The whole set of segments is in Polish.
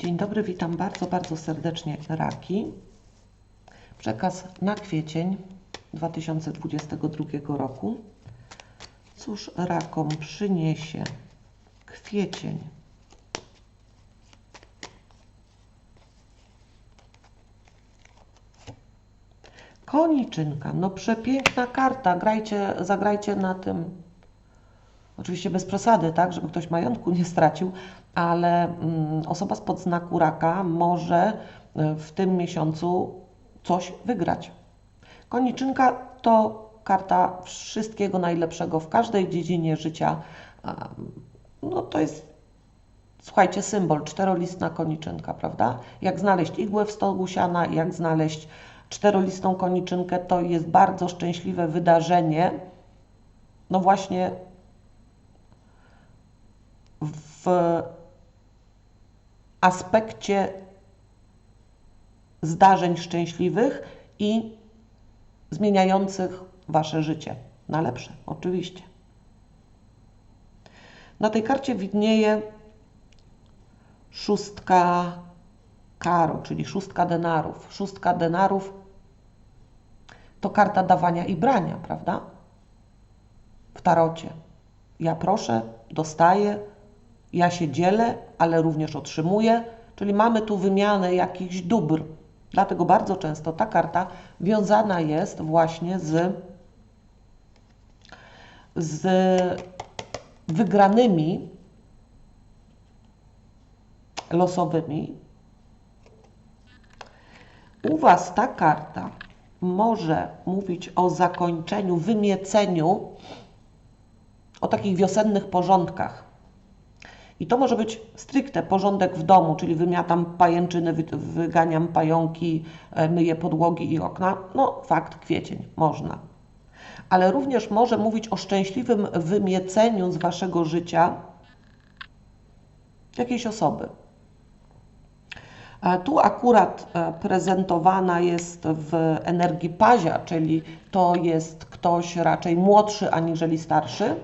Dzień dobry, witam bardzo, bardzo serdecznie Raki. Przekaz na kwiecień 2022 roku. Cóż Rakom przyniesie kwiecień? Koniczynka, no przepiękna karta. Grajcie, zagrajcie na tym. Oczywiście bez przesady, tak, żeby ktoś majątku nie stracił, ale mm, osoba spod znaku raka może y, w tym miesiącu coś wygrać. Koniczynka to karta wszystkiego najlepszego w każdej dziedzinie życia. No to jest, słuchajcie, symbol, czterolistna koniczynka, prawda? Jak znaleźć igłę w stogu siana, jak znaleźć czterolistną koniczynkę, to jest bardzo szczęśliwe wydarzenie. No właśnie w aspekcie zdarzeń szczęśliwych i zmieniających Wasze życie na lepsze, oczywiście. Na tej karcie widnieje szóstka karo, czyli szóstka denarów. Szóstka denarów to karta dawania i brania, prawda? W tarocie. Ja proszę, dostaję, ja się dzielę, ale również otrzymuję, czyli mamy tu wymianę jakichś dóbr. Dlatego bardzo często ta karta wiązana jest właśnie z, z wygranymi losowymi. U Was ta karta może mówić o zakończeniu, wymieceniu, o takich wiosennych porządkach. I to może być stricte porządek w domu, czyli wymiatam pajęczyny, wy- wyganiam pająki, e, myję podłogi i okna. No, fakt, kwiecień, można. Ale również może mówić o szczęśliwym wymieceniu z waszego życia jakiejś osoby. E, Tu akurat e, prezentowana jest w energii pazia, czyli to jest ktoś raczej młodszy aniżeli starszy.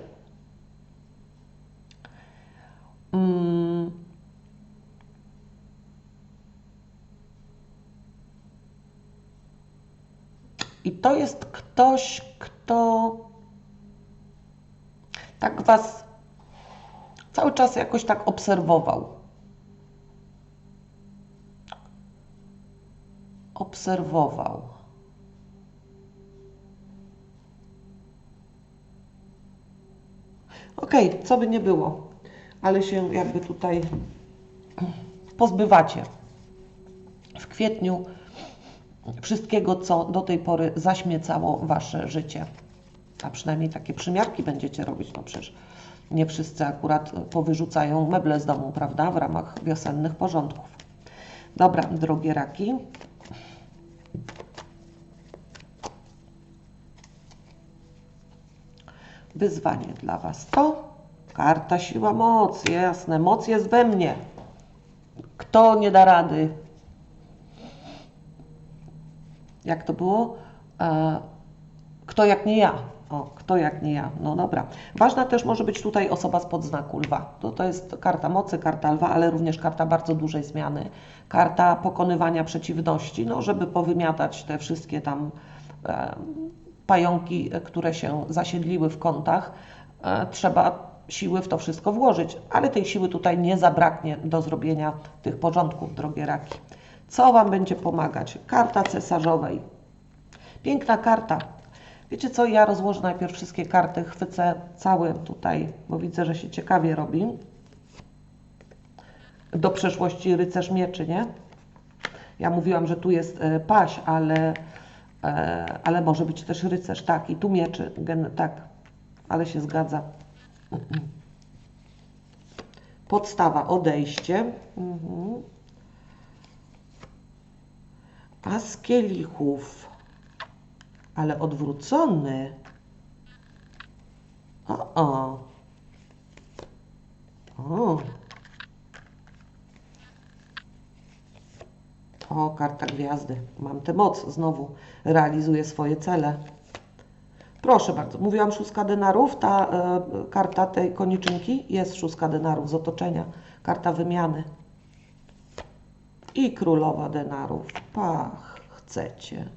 I to jest ktoś, kto tak Was cały czas jakoś tak obserwował. Obserwował. Okej, co by nie było, ale się jakby tutaj pozbywacie w kwietniu wszystkiego, co do tej pory zaśmiecało Wasze życie. A przynajmniej takie przymiarki będziecie robić. No przecież nie wszyscy akurat powyrzucają meble z domu, prawda? W ramach wiosennych porządków. Dobra, drogie raki. Wyzwanie dla Was to karta siła moc, jasne, moc jest we mnie. Kto nie da rady? Jak to było? E, kto jak nie ja? O, kto jak nie ja? No dobra. Ważna też może być tutaj osoba spod znaku lwa. To, to jest karta mocy, karta lwa, ale również karta bardzo dużej zmiany. Karta pokonywania przeciwności, no żeby powymiatać te wszystkie tam e, pająki, które się zasiedliły w kątach. E, trzeba siły w to wszystko włożyć, ale tej siły tutaj nie zabraknie do zrobienia tych porządków, drogie raki. Co Wam będzie pomagać? Karta cesarzowej. Piękna karta. Wiecie co, ja rozłożę najpierw wszystkie karty, chwycę cały tutaj, bo widzę, że się ciekawie robi. Do przeszłości rycerz mieczy, nie? Ja mówiłam, że tu jest e, paś, ale, e, ale może być też rycerz, tak, i tu mieczy, tak, ale się zgadza. Podstawa, odejście. Mhm. A z kielichów, ale odwrócony. O, o. O. O, karta gwiazdy. Mam tę moc znowu. Realizuję swoje cele. Proszę bardzo. Mówiłam szóstka denarów. Ta e, karta tej koniczynki jest szóstka denarów z otoczenia. Karta wymiany. I królowa denarów. Pach, chcecie.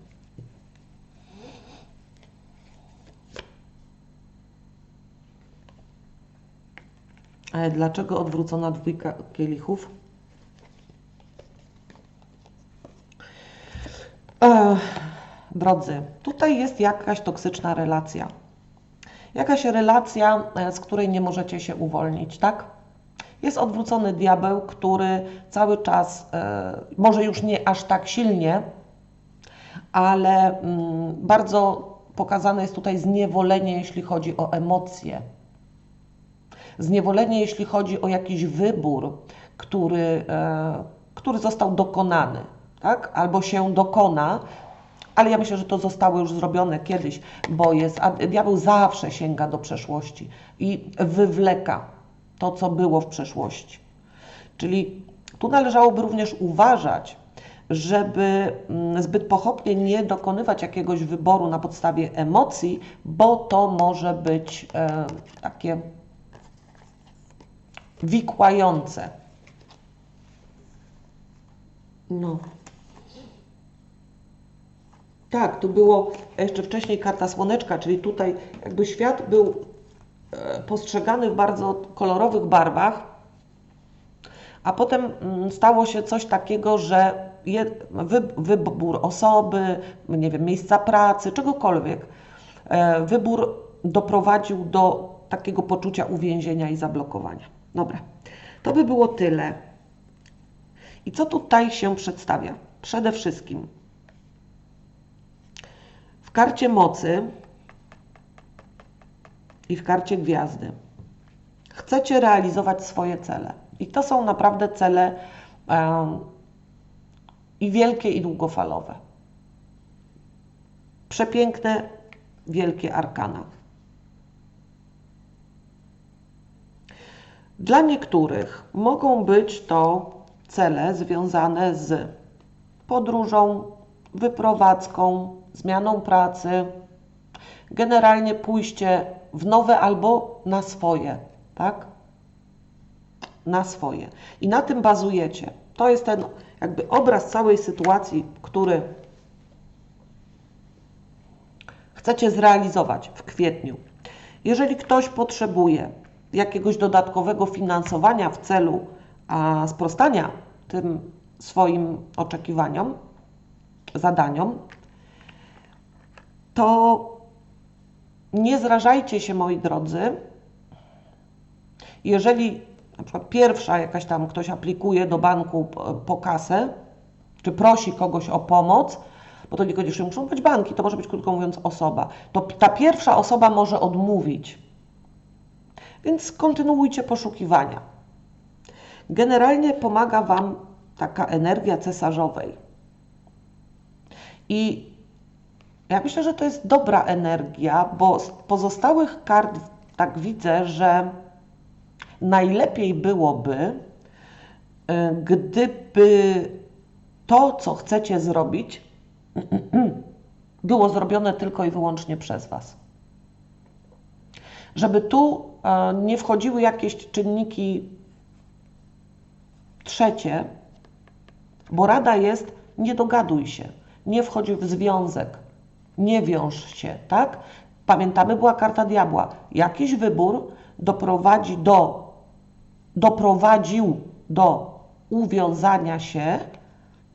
Ale dlaczego odwrócona dwójka kielichów? Ech, drodzy, tutaj jest jakaś toksyczna relacja. Jakaś relacja, e, z której nie możecie się uwolnić, tak? Jest odwrócony diabeł, który cały czas, e, może już nie aż tak silnie, ale mm, bardzo pokazane jest tutaj zniewolenie, jeśli chodzi o emocje. Zniewolenie, jeśli chodzi o jakiś wybór, który, e, który został dokonany, tak? albo się dokona, ale ja myślę, że to zostało już zrobione kiedyś, bo jest, a diabeł zawsze sięga do przeszłości i wywleka to, co było w przeszłości. Czyli tu należałoby również uważać, żeby mm, zbyt pochopnie nie dokonywać jakiegoś wyboru na podstawie emocji, bo to może być e, takie wikłające. No. Tak, tu było jeszcze wcześniej karta słoneczka, czyli tutaj jakby świat był e, postrzegany w bardzo kolorowych barwach, a potem mm, stało się coś takiego, że wybór osoby, nie wiem, miejsca pracy, czegokolwiek, e, wybór doprowadził do takiego poczucia uwięzienia i zablokowania. Dobra, to by było tyle. I co tutaj się przedstawia? Przede wszystkim w karcie mocy i w karcie gwiazdy chcecie realizować swoje cele. I to są naprawdę cele um, i wielkie, i długofalowe. Przepiękne, wielkie arkana. Dla niektórych mogą być to cele związane z podróżą, wyprowadzką, zmianą pracy, generalnie pójście w nowe albo na swoje, tak? Na swoje. I na tym bazujecie. To jest ten jakby obraz całej sytuacji, który chcecie zrealizować w kwietniu. Jeżeli ktoś potrzebuje jakiegoś dodatkowego finansowania w celu a, sprostania tym swoim oczekiwaniom, zadaniom, to nie zrażajcie się, moi drodzy, jeżeli na przykład pierwsza jakaś tam ktoś aplikuje do banku po kasę, czy prosi kogoś o pomoc, bo to niekoniecznie muszą być banki, to może być krótko mówiąc osoba, to ta pierwsza osoba może odmówić. Więc kontynuujcie poszukiwania. Generalnie pomaga Wam taka energia cesarzowej. I ja myślę, że to jest dobra energia, bo z pozostałych kart tak widzę, że najlepiej byłoby, y, gdyby to, co chcecie zrobić, było zrobione tylko i wyłącznie przez Was. Żeby tu e, nie wchodziły jakieś czynniki trzecie, bo rada jest nie dogaduj się, nie wchodź w związek, nie wiąż się, tak? Pamiętamy, była karta diabła. Jakiś wybór doprowadzi do, doprowadził do uwiązania się,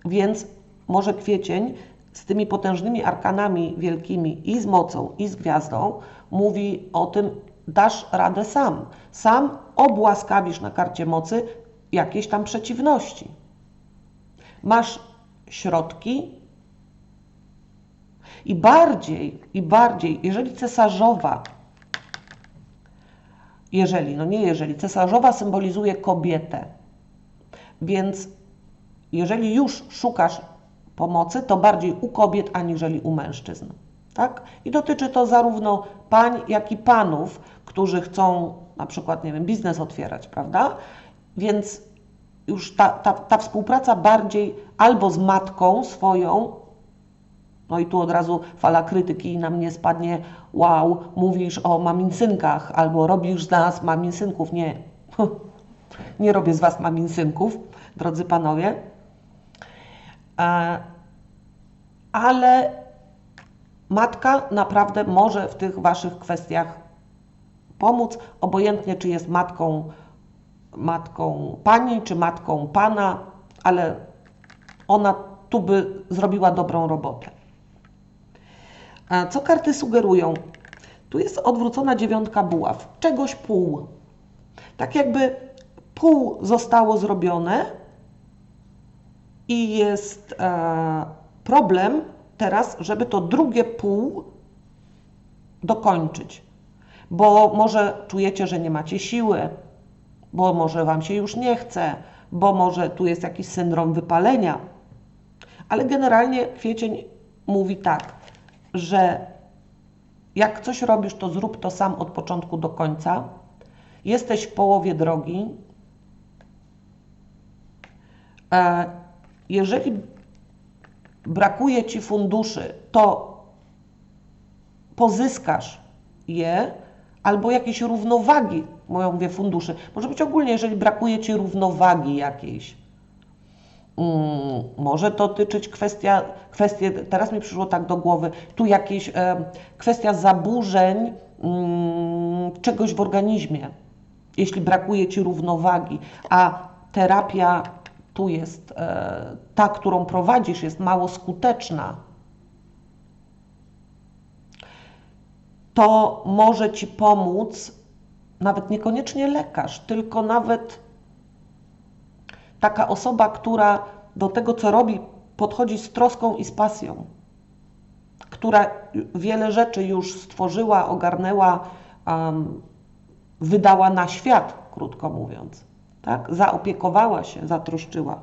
więc może kwiecień z tymi potężnymi arkanami wielkimi i z mocą, i z gwiazdą mówi o tym, dasz radę sam. Sam obłaskawisz na karcie mocy jakieś tam przeciwności. Masz środki, i bardziej, i bardziej, jeżeli cesarzowa, jeżeli, no nie jeżeli, cesarzowa symbolizuje kobietę, więc jeżeli już szukasz pomocy, to bardziej u kobiet aniżeli u mężczyzn. Tak? I dotyczy to zarówno pań, jak i panów, którzy chcą na przykład, nie wiem, biznes otwierać, prawda? Więc już ta, ta, ta współpraca bardziej albo z matką swoją, no i tu od razu fala krytyki na mnie spadnie, wow, mówisz o maminsynkach albo robisz z nas maminsynków. Nie, nie robię z Was maminsynków, drodzy panowie. E, ale matka naprawdę może w tych Waszych kwestiach pomóc, obojętnie czy jest matką, matką pani, czy matką pana, ale ona tu by zrobiła dobrą robotę. A co karty sugerują? Tu jest odwrócona dziewiątka buław, czegoś pół. Tak jakby pół zostało zrobione i jest e, problem teraz, żeby to drugie pół dokończyć. Bo może czujecie, że nie macie siły, bo może Wam się już nie chce, bo może tu jest jakiś syndrom wypalenia. Ale generalnie kwiecień mówi tak, że jak coś robisz, to zrób to sam od początku do końca. Jesteś w połowie drogi. E, jeżeli brakuje Ci funduszy, to pozyskasz je albo jakieś równowagi, mówię funduszy. Może być ogólnie, jeżeli brakuje Ci równowagi jakiejś. Mm, może dotyczyć kwestia, kwestie, teraz mi przyszło tak do głowy, tu jakieś kwestia zaburzeń mm, czegoś w organizmie, jeśli brakuje Ci równowagi, a terapia tu jest, e, ta, którą prowadzisz, jest mało skuteczna, to może Ci pomóc nawet niekoniecznie lekarz, tylko nawet taka osoba, która do tego, co robi, podchodzi z troską i z pasją, która wiele rzeczy już stworzyła, ogarnęła, um, wydała na świat, krótko mówiąc. Tak? Zaopiekowała się, zatroszczyła.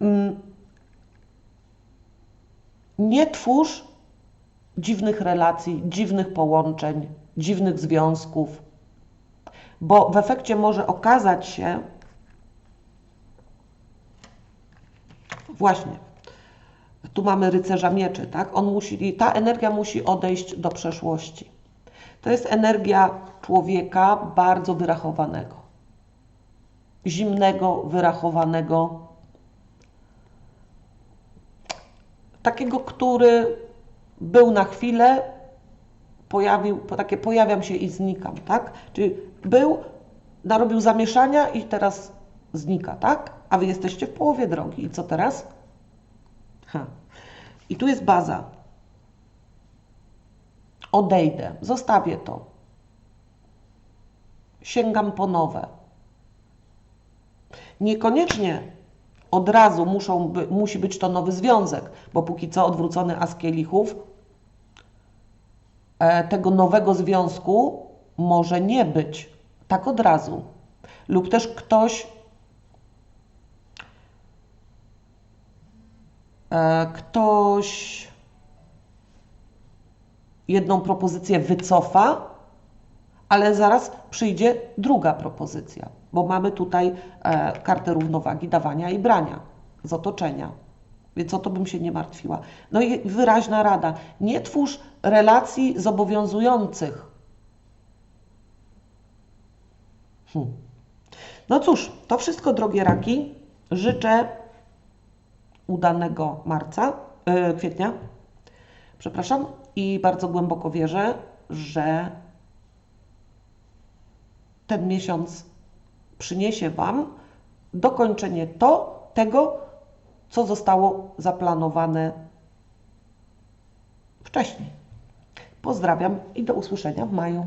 Mm. Nie twórz dziwnych relacji, dziwnych połączeń, dziwnych związków, bo w efekcie może okazać się, właśnie, tu mamy rycerza mieczy, tak? On musi, ta energia musi odejść do przeszłości. To jest energia człowieka bardzo wyrachowanego, zimnego, wyrachowanego, takiego, który był na chwilę, pojawił, takie pojawiam się i znikam, tak? Czyli był, narobił zamieszania i teraz znika, tak? A wy jesteście w połowie drogi. I co teraz? Ha. I tu jest baza. Odejdę, zostawię to. Sięgam po nowe. Niekoniecznie od razu muszą by, musi być to nowy związek, bo póki co odwrócony as kielichów, tego nowego związku może nie być tak od razu. Lub też ktoś, e, ktoś jedną propozycję wycofa, ale zaraz przyjdzie druga propozycja, bo mamy tutaj e, kartę równowagi dawania i brania z otoczenia. Więc o to bym się nie martwiła. No i wyraźna rada. Nie twórz relacji zobowiązujących. Hmm. No cóż, to wszystko, drogie raki. Życzę udanego marca, yy, kwietnia, przepraszam, i bardzo głęboko wierzę, że ten miesiąc przyniesie Wam dokończenie to, tego, co zostało zaplanowane wcześniej. Pozdrawiam i do usłyszenia w maju.